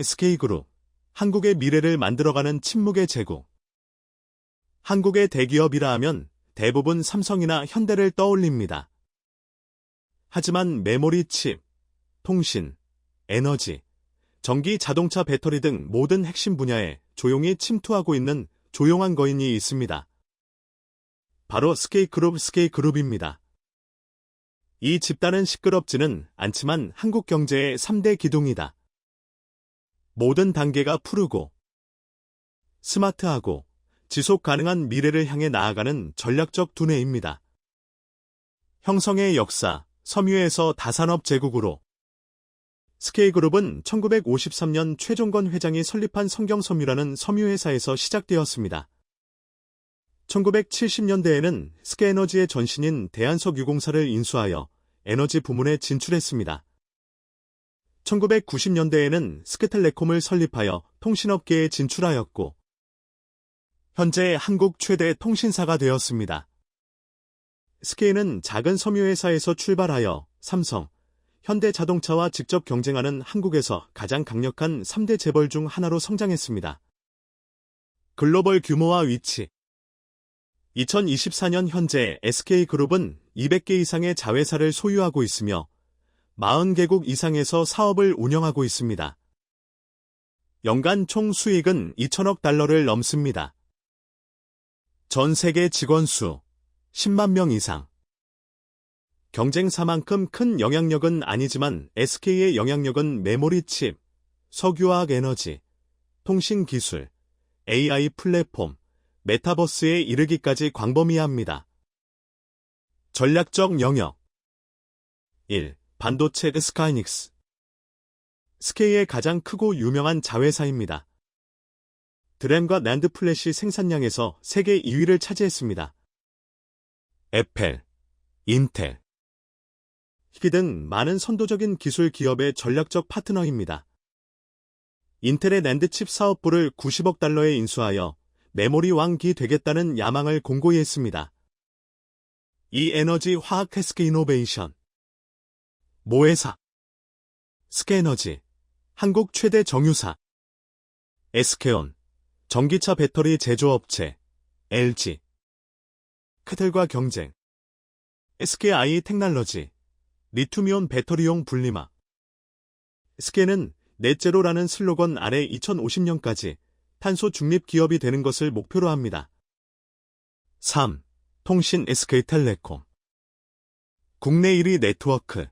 SK그룹, 한국의 미래를 만들어가는 침묵의 제국. 한국의 대기업이라 하면 대부분 삼성이나 현대를 떠올립니다. 하지만 메모리 칩, 통신, 에너지, 전기 자동차 배터리 등 모든 핵심 분야에 조용히 침투하고 있는 조용한 거인이 있습니다. 바로 스케이그룹 스케이그룹입니다. 이 집단은 시끄럽지는 않지만 한국 경제의 3대 기둥이다. 모든 단계가 푸르고 스마트하고 지속 가능한 미래를 향해 나아가는 전략적 두뇌입니다. 형성의 역사, 섬유에서 다산업 제국으로 스케이그룹은 1953년 최종건 회장이 설립한 성경섬유라는 섬유회사에서 시작되었습니다. 1970년대에는 스케에너지의 전신인 대한석유공사를 인수하여 에너지 부문에 진출했습니다. 1990년대에는 스케텔레콤을 설립하여 통신업계에 진출하였고, 현재 한국 최대 통신사가 되었습니다. 스케이는 작은 섬유회사에서 출발하여 삼성, 현대자동차와 직접 경쟁하는 한국에서 가장 강력한 3대 재벌 중 하나로 성장했습니다. 글로벌 규모와 위치 2024년 현재 SK그룹은 200개 이상의 자회사를 소유하고 있으며 40개국 이상에서 사업을 운영하고 있습니다. 연간 총 수익은 2천억 달러를 넘습니다. 전 세계 직원 수 10만 명 이상. 경쟁사만큼 큰 영향력은 아니지만 SK의 영향력은 메모리 칩, 석유화학 에너지, 통신 기술, AI 플랫폼, 메타버스에 이르기까지 광범위합니다. 전략적 영역 1. 반도체 스카이닉스 스케이의 가장 크고 유명한 자회사입니다. 드램과 낸드 플래시 생산량에서 세계 2위를 차지했습니다. 애펠, 인텔, 희귀 등 많은 선도적인 기술 기업의 전략적 파트너입니다. 인텔의 낸드칩 사업부를 90억 달러에 인수하여 메모리 왕기 되겠다는 야망을 공고히 했습니다. 이 에너지 화학 테스크 이노베이션 모회사 스케에너지 한국 최대 정유사 에스케온 전기차 배터리 제조업체 LG 크텔과 경쟁 SKI 테크놀로지 리튬이온 배터리용 분리막 스케는 넷제로라는 슬로건 아래 2050년까지 탄소 중립 기업이 되는 것을 목표로 합니다. 3. 통신 SK텔레콤 국내 1위 네트워크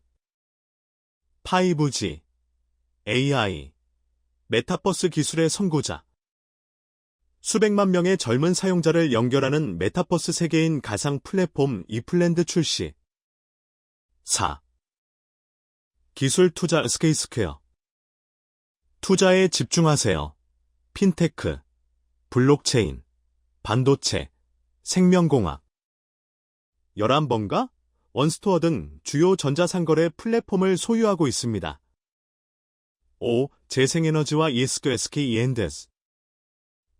5G AI 메타버스 기술의 선구자. 수백만 명의 젊은 사용자를 연결하는 메타버스 세계인 가상 플랫폼 이플랜드 출시. 4. 기술 투자 스케이스퀘어. 투자에 집중하세요. 핀테크, 블록체인, 반도체, 생명공학. 11번가 원스토어 등 주요 전자상거래 플랫폼을 소유하고 있습니다. 5. 재생에너지와 ESG SK 이엔데스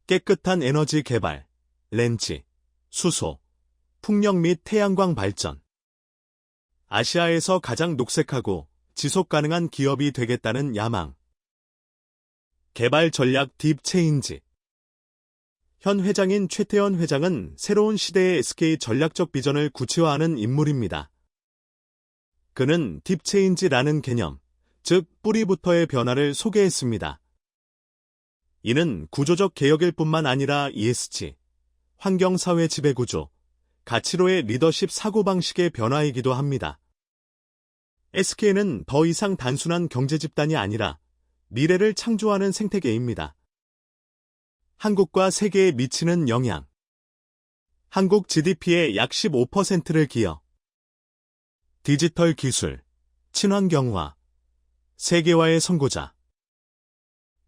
깨끗한 에너지 개발, 렌치, 수소, 풍력 및 태양광 발전 아시아에서 가장 녹색하고 지속 가능한 기업이 되겠다는 야망. 개발 전략 딥 체인지. 현 회장인 최태원 회장은 새로운 시대의 SK 전략적 비전을 구체화하는 인물입니다. 그는 딥 체인지라는 개념, 즉 뿌리부터의 변화를 소개했습니다. 이는 구조적 개혁일 뿐만 아니라 ESG, 환경사회 지배구조, 가치로의 리더십 사고방식의 변화이기도 합니다. SK는 더 이상 단순한 경제 집단이 아니라 미래를 창조하는 생태계입니다. 한국과 세계에 미치는 영향. 한국 GDP의 약 15%를 기여. 디지털 기술, 친환경화, 세계화의 선구자.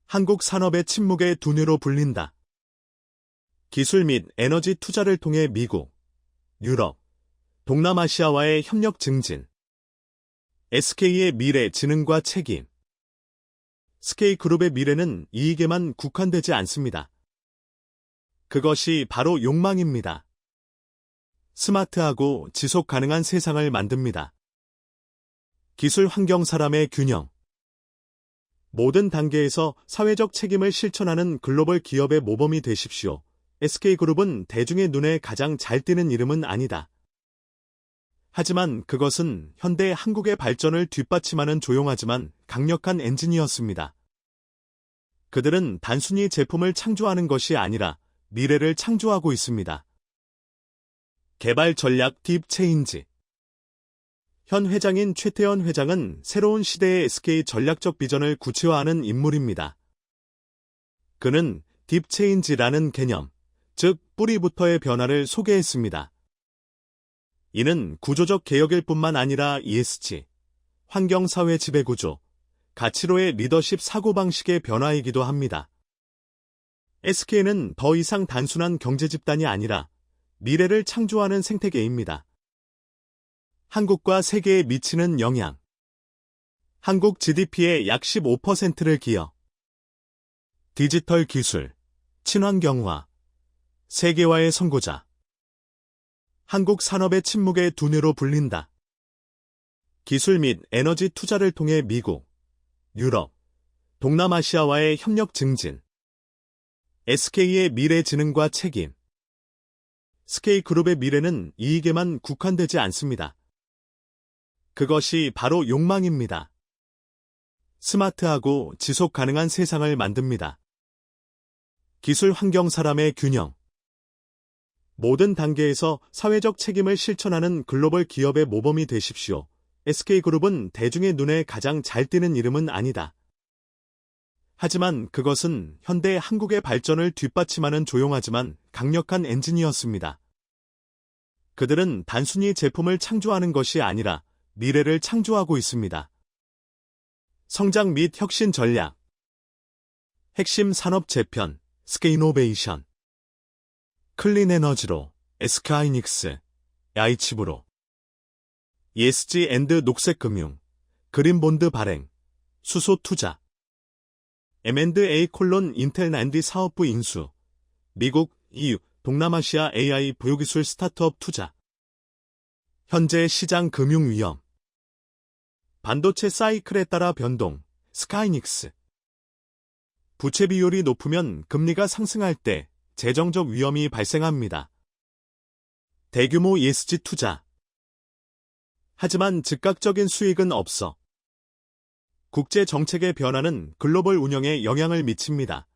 한국 산업의 침묵의 두뇌로 불린다. 기술 및 에너지 투자를 통해 미국, 유럽, 동남아시아와의 협력 증진. SK의 미래 지능과 책임. SK그룹의 미래는 이익에만 국한되지 않습니다. 그것이 바로 욕망입니다. 스마트하고 지속 가능한 세상을 만듭니다. 기술 환경 사람의 균형. 모든 단계에서 사회적 책임을 실천하는 글로벌 기업의 모범이 되십시오. SK그룹은 대중의 눈에 가장 잘 띄는 이름은 아니다. 하지만 그것은 현대 한국의 발전을 뒷받침하는 조용하지만 강력한 엔진이었습니다. 그들은 단순히 제품을 창조하는 것이 아니라 미래를 창조하고 있습니다. 개발 전략 딥 체인지 현 회장인 최태원 회장은 새로운 시대의 SK 전략적 비전을 구체화하는 인물입니다. 그는 딥 체인지라는 개념, 즉 뿌리부터의 변화를 소개했습니다. 이는 구조적 개혁일 뿐만 아니라 ESG, 환경사회 지배구조, 가치로의 리더십 사고방식의 변화이기도 합니다. SK는 더 이상 단순한 경제 집단이 아니라 미래를 창조하는 생태계입니다. 한국과 세계에 미치는 영향. 한국 GDP의 약 15%를 기여. 디지털 기술, 친환경화, 세계화의 선고자. 한국 산업의 침묵의 두뇌로 불린다. 기술 및 에너지 투자를 통해 미국, 유럽, 동남아시아와의 협력 증진. SK의 미래 지능과 책임. SK그룹의 미래는 이익에만 국한되지 않습니다. 그것이 바로 욕망입니다. 스마트하고 지속 가능한 세상을 만듭니다. 기술 환경 사람의 균형. 모든 단계에서 사회적 책임을 실천하는 글로벌 기업의 모범이 되십시오. SK그룹은 대중의 눈에 가장 잘 띄는 이름은 아니다. 하지만 그것은 현대 한국의 발전을 뒷받침하는 조용하지만 강력한 엔진이었습니다. 그들은 단순히 제품을 창조하는 것이 아니라 미래를 창조하고 있습니다. 성장 및 혁신 전략 핵심 산업 재편, 스케이노베이션 클린 에너지로, 에스카이닉스, 야이치브로 ESG 앤드 녹색금융, 그린본드 발행, 수소 투자 M&A 콜론 인텔 난디 사업부 인수, 미국, EU, 동남아시아 AI 부유기술 스타트업 투자 현재 시장 금융 위험 반도체 사이클에 따라 변동, 스카이닉스. 부채 비율이 높으면 금리가 상승할 때 재정적 위험이 발생합니다. 대규모 ESG 투자. 하지만 즉각적인 수익은 없어. 국제 정책의 변화는 글로벌 운영에 영향을 미칩니다.